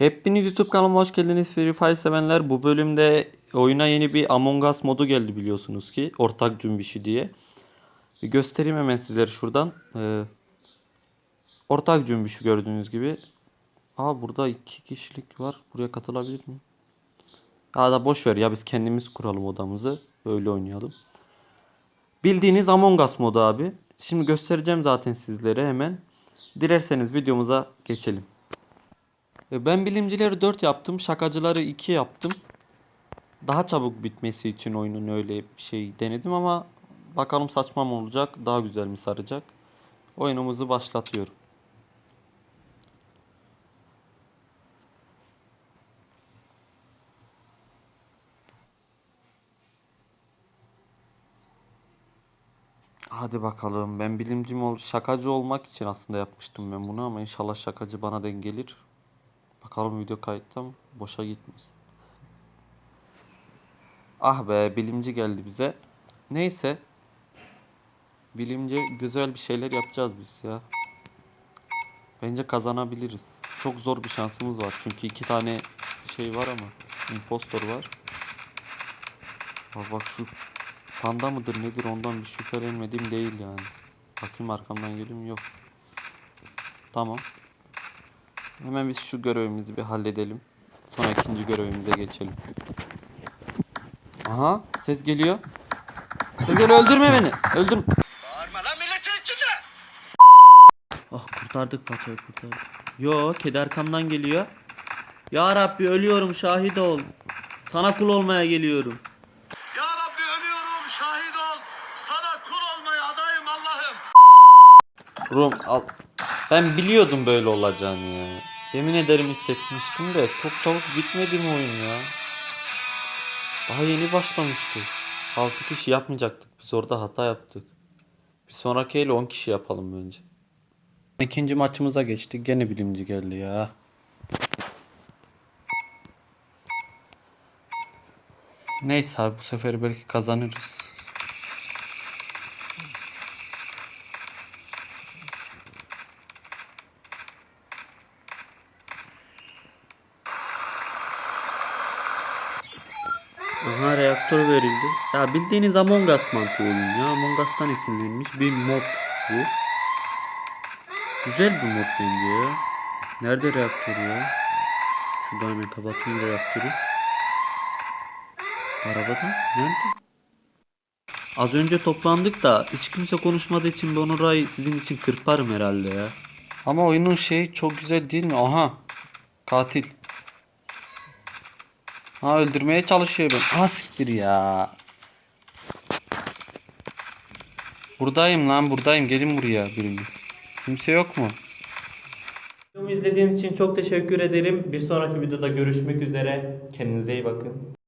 Hepiniz YouTube kanalıma hoş geldiniz Free Fire sevenler. Bu bölümde oyuna yeni bir Among Us modu geldi biliyorsunuz ki. Ortak cümbüşü diye. Bir göstereyim hemen sizlere şuradan. Ee, ortak cümbüşü gördüğünüz gibi. Aa burada iki kişilik var. Buraya katılabilir miyim? Aa da boş ver ya biz kendimiz kuralım odamızı. Öyle oynayalım. Bildiğiniz Among Us modu abi. Şimdi göstereceğim zaten sizlere hemen. Dilerseniz videomuza geçelim. E, Ben bilimcileri 4 yaptım. Şakacıları 2 yaptım. Daha çabuk bitmesi için oyunun öyle bir şey denedim ama bakalım saçma mı olacak, daha güzel mi saracak. Oyunumuzu başlatıyorum. Hadi bakalım. Ben bilimcim ol şakacı olmak için aslında yapmıştım ben bunu ama inşallah şakacı bana denk gelir. Bakalım video kayıtta? Boşa gitmez. Ah be bilimci geldi bize. Neyse. Bilimci güzel bir şeyler yapacağız biz ya. Bence kazanabiliriz. Çok zor bir şansımız var. Çünkü iki tane şey var ama. Impostor var. Bak bak şu panda mıdır nedir ondan bir şüphelenmediğim değil yani. Bakayım arkamdan geliyor mu? Yok. Tamam. Hemen biz şu görevimizi bir halledelim. Sonra ikinci görevimize geçelim. Aha ses geliyor. Ses geliyor öldürme beni. Öldürme. Bağırma lan milletin içinde. Ah kurtardık paçayı kurtardık. Yo kedi arkamdan geliyor. Ya Rabbi ölüyorum şahit ol. Sana kul olmaya geliyorum. Ya Rabbi ölüyorum şahit ol. Sana kul olmaya adayım Allah'ım. Rum al. Ben biliyordum böyle olacağını ya. Yemin ederim hissetmiştim de çok çabuk bitmedi mi oyun ya? Daha yeni başlamıştı. 6 kişi yapmayacaktık. Biz orada hata yaptık. Bir sonraki el 10 kişi yapalım bence. İkinci maçımıza geçtik. Gene bilimci geldi ya. Neyse abi bu sefer belki kazanırız. Aha reaktör verildi. Ya bildiğiniz Among Us mantığı oyun ya. Among Us'tan esinlenmiş bir mod bu. Güzel bir mod bence ya. Nerede reaktör ya? Şuradan hemen kapatayım reaktörü. Arabada? Nerede? Az önce toplandık da hiç kimse konuşmadığı için ben orayı sizin için kırparım herhalde ya. Ama oyunun şeyi çok güzel değil mi? Aha. Katil. Ha öldürmeye çalışıyor beni. Ha ya. Buradayım lan buradayım. Gelin buraya biriniz. Kimse yok mu? Videomu izlediğiniz için çok teşekkür ederim. Bir sonraki videoda görüşmek üzere. Kendinize iyi bakın.